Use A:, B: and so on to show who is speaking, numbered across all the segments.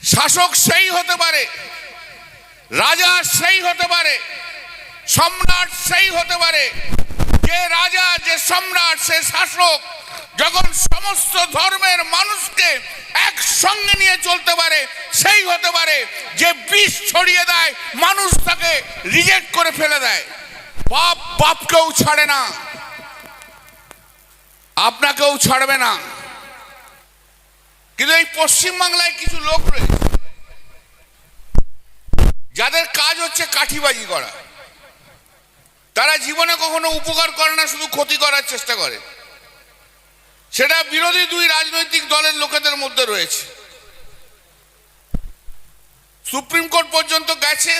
A: শাসক সেই হতে পারে, রাজা সেই হতে পারে, সম্রাট সেই হতে পারে। যে রাজা, যে সম্রাট, সে শাসক যখন সমস্ত ধর্মের মানুষকে একসঙ্গে নিয়ে চলতে পারে, সেই হতে পারে যে বিষ ছড়িয়ে দেয়, মানুষ তাকে রিজেক্ট করে ফেলে দেয়। বাপ বাপকেও ছাড়ে না, আপনাকেও ছাড়বে না। কিন্তু এই পশ্চিমবাংলায় কিছু লোক রয়েছে, যাদের কাজ হচ্ছে কাঠিবাজি করা। তারা জীবনে কখনো উপকার করে না, শুধু ক্ষতি করার চেষ্টা করে। সেটা বিরোধী দুই রাজনৈতিক দলের লোকেদের মধ্যে রয়েছে। সুপ্রিম কোর্ট পর্যন্ত গেছে।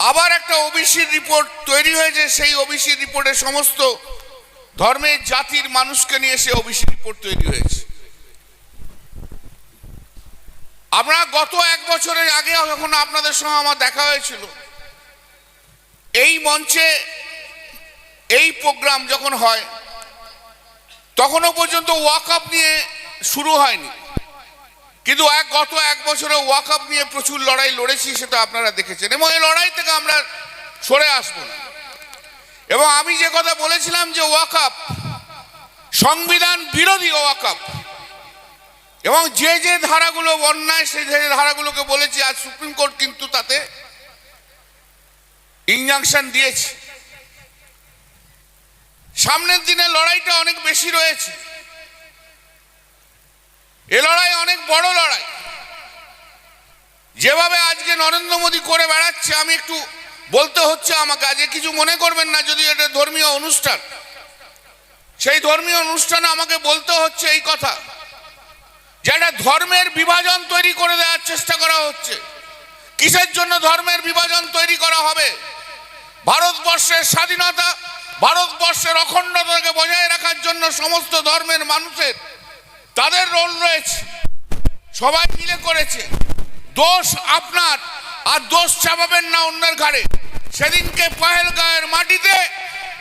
A: আবার একটা ওবিসি রিপোর্ট তৈরি হয়েছে, সেই ওবিসি রিপোর্টে সমস্ত ধর্মের জাতির মানুষকে নিয়ে সে ওবিসি রিপোর্ট তৈরি হয়েছে। আমরা গত এক বছরের আগে যখন আপনাদের সঙ্গে আমার দেখা হয়েছিল, এই মঞ্চে এই প্রোগ্রাম যখন হয়, তখনও পর্যন্ত ওয়াক আপ নিয়ে শুরু হয়নি। কিন্তু এক গত এক বছরে ওয়াক আপ নিয়ে প্রচুর লড়াই লড়েছি সেটা আপনারা দেখেছেন এবং এই লড়াই থেকে আমরা সরে আসব না। এবং আমি যে কথা বলেছিলাম যে ওয়াক আপ সংবিধান বিরোধী ওয়াক আপ এবং যে যে ধারাগুলো অন্যায় সেই যে ধারাগুলোকে বলেছি, আজ সুপ্রিম কোর্ট কিন্তু তাতে ইনজাংশন দিয়েছে। সামনের দিনে লড়াইটা অনেক বেশি রয়েছে। এ লড়াই অনেক বড় লড়াই। যেভাবে আজকে নরেন্দ্র মোদী করে বেড়াচ্ছে, আমি একটু বলতে হচ্ছে আমাকে, আজকে কিছু মনে করবেন না, যদি এটা ধর্মীয় অনুষ্ঠান। সেই ধর্মীয় অনুষ্ঠানে আমাকে বলতে হচ্ছে এই কথা। যে একটা ধর্মের বিভাজন তৈরি করে দেওয়ার চেষ্টা করা হচ্ছে। কিসের জন্য ধর্মের বিভাজন তৈরি করা হবে? ভারতবর্ষের স্বাধীনতা, ভারতবর্ষের অখণ্ডতাকে বজায় রাখার জন্য সমস্ত ধর্মের মানুষের তাদের রোল রয়েছে। সবাই মিলে করেছে। দোষ আপনার, আর দোষ চাপাবেন না অন্যের ঘাড়ে। সেদিনকে পাহেলগাঁয়ের মাটিতে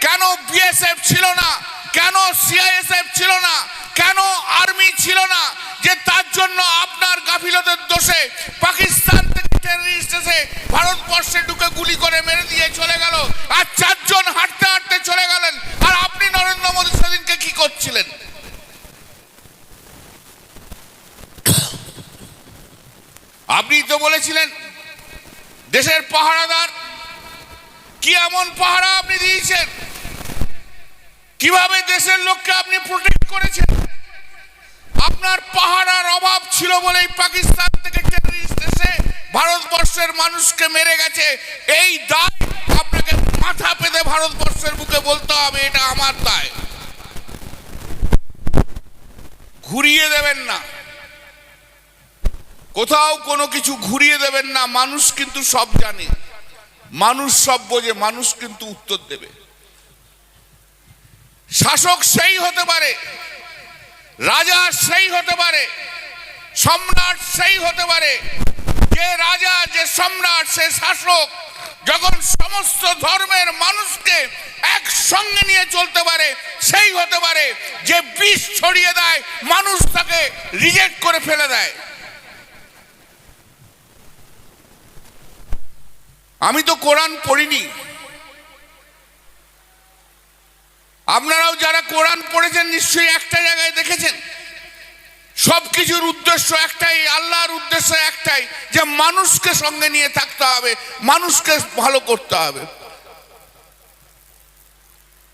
A: কেন বিএসএফ ছিল না? কেন সিআইএসএফ ছিল না? কেন আর্মি ছিল না? কি করছিলেন। আপনি তো বলেছিলেন, দেশের পাহারাদার, কি এমন পাহারা আপনি দিয়েছেন? কীভাবে দেশের লোককে আপনি প্রোটেক্ট করেছেন? আপনার পাহারার অভাব ছিল বলেই পাকিস্তান থেকে টেররিস্ট এসে ভারতবর্ষের মানুষকে মেরে গেছে। এই দায় আপনাকে মাথা পেতে ভারতবর্ষের বুকে বলতে হবে, এটা আমার দায়। ঘুরিয়ে দেবেন না। কোথাও কোনো কিছু ঘুরিয়ে দেবেন না, মানুষ কিন্তু সব জানে। মানুষ সব বোঝে, মানুষ কিন্তু উত্তর দেবে। শাসক সেই হতে পারে, রাজা সেই হতে পারে, সম্রাট সেই হতে পারে। যে রাজা, যে সম্রাট, সে শাসক। যখন সমস্ত ধর্মের মানুষকে একসঙ্গে নিয়ে চলতে পারে, সেই হতে পারে যে বিষ ছড়িয়ে দেয়, মানুষ তাকে রিজেক্ট করে ফেলে দেয়। আমি তো কোরআন পড়িনি। আপনারাও যারা কোরআন পড়েছেন, নিশ্চয়ই সব কিছুর উদ্দেশ্য একটাই, আল্লাহর উদ্দেশ্য একটাই, যে মানুষকে সঙ্গে নিয়ে থাকতে হবে, মানুষকে ভালো করতে হবে।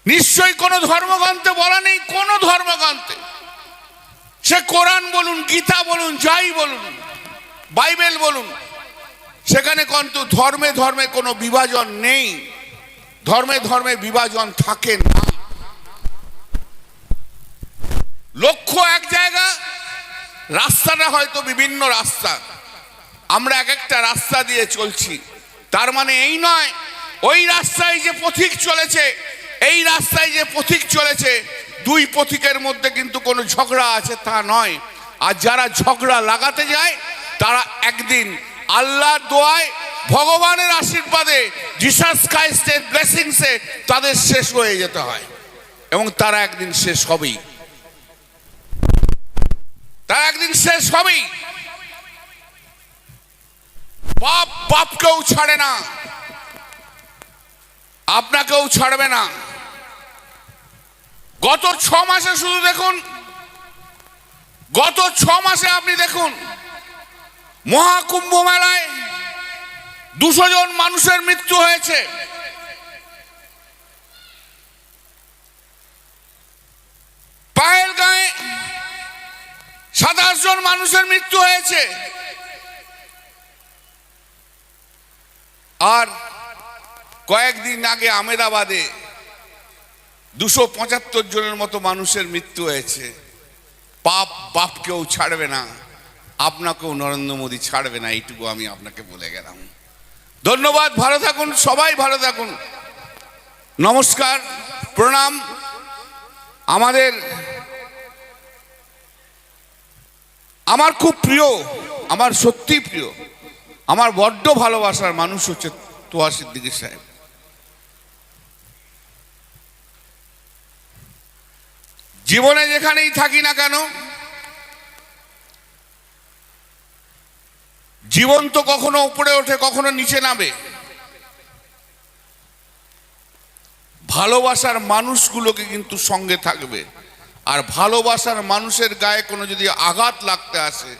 A: নিশ্চয়ই কোনো ধর্মগ্রন্থে বলা নেই, কোনো ধর্মগ্রন্থে। সে কোরআন বলুন, গীতা বলুন, যাই বলুন, বাইবেল বলুন, সেখানে কিন্তু ধর্মে ধর্মে কোনো বিভাজন নেই। ধর্মে ধর্মে বিভাজন থাকে না। লক্ষ্য এক জায়গা রাস্তাটা হয়তো বিভিন্ন রাস্তা। আমরা এক একটা রাস্তা দিয়ে চলছি। তার মানে এই নয়, ওই রাস্তায় যে পথিক চলেছে, এই রাস্তায় যে পথিক চলেছে, দুই পথিকের মধ্যে কিন্তু কোনো ঝগড়া আছে তা নয়। আর যারা ঝগড়া লাগাতে যায়, তারা একদিন আল্লাহ দোয়ায়, ভগবানের আশীর্বাদে জিসাস ক্রাইস্টের ব্লেসিংসে তাদের শেষ হয়ে যেতে হয়। এবং তারা একদিন শেষ হবেই। একদিন শেষ হবেই। বাপ বাপকেও ছাড়ে না। আপনাকেও ছাড়বে না। গত ছ মাসে শুধু দেখুন, গত ছ মাসে আপনি দেখুন, মহাকুম্ভ মেলায় দুশো জন মানুষের মৃত্যু হয়েছে। সাতাশ জন মানুষের মৃত্যু হয়েছে। আর কয়েকদিন আগে আমেদাবাদে দুশো পঁচাত্তর জনের মতো মানুষের মৃত্যু হয়েছে। পাপ বাপকেও ছাড়বে না, আপনাকেও নরেন্দ্র মোদী ছাড়বে না, এইটুকু আমি আপনাকে বলে গেলাম। ধন্যবাদ, ভালো থাকুন, সবাই ভালো থাকুন। নমস্কার, প্রণাম। আমাদের আমার খুব প্রিয়, আমার সত্যি প্রিয়, আমার বড্ড ভালোবাসার মানুষ হচ্ছে তোয়া সিদ্দিকী সাহেব। জীবনে যেখানেই থাকি না কেন, জীবন তো কখনো উপরে ওঠে, কখনো নিচে নামে। ভালোবাসার মানুষগুলোকে কিন্তু সঙ্গে থাকবে। আর ভালোবাসার মানুষের গায়ে কোনো যদি আঘাত লাগতে আসে,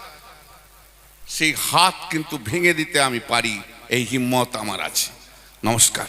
A: সেই হাত কিন্তু ভেঙে দিতে আমি পারি, এই হিম্মত আমার আছে। নমস্কার।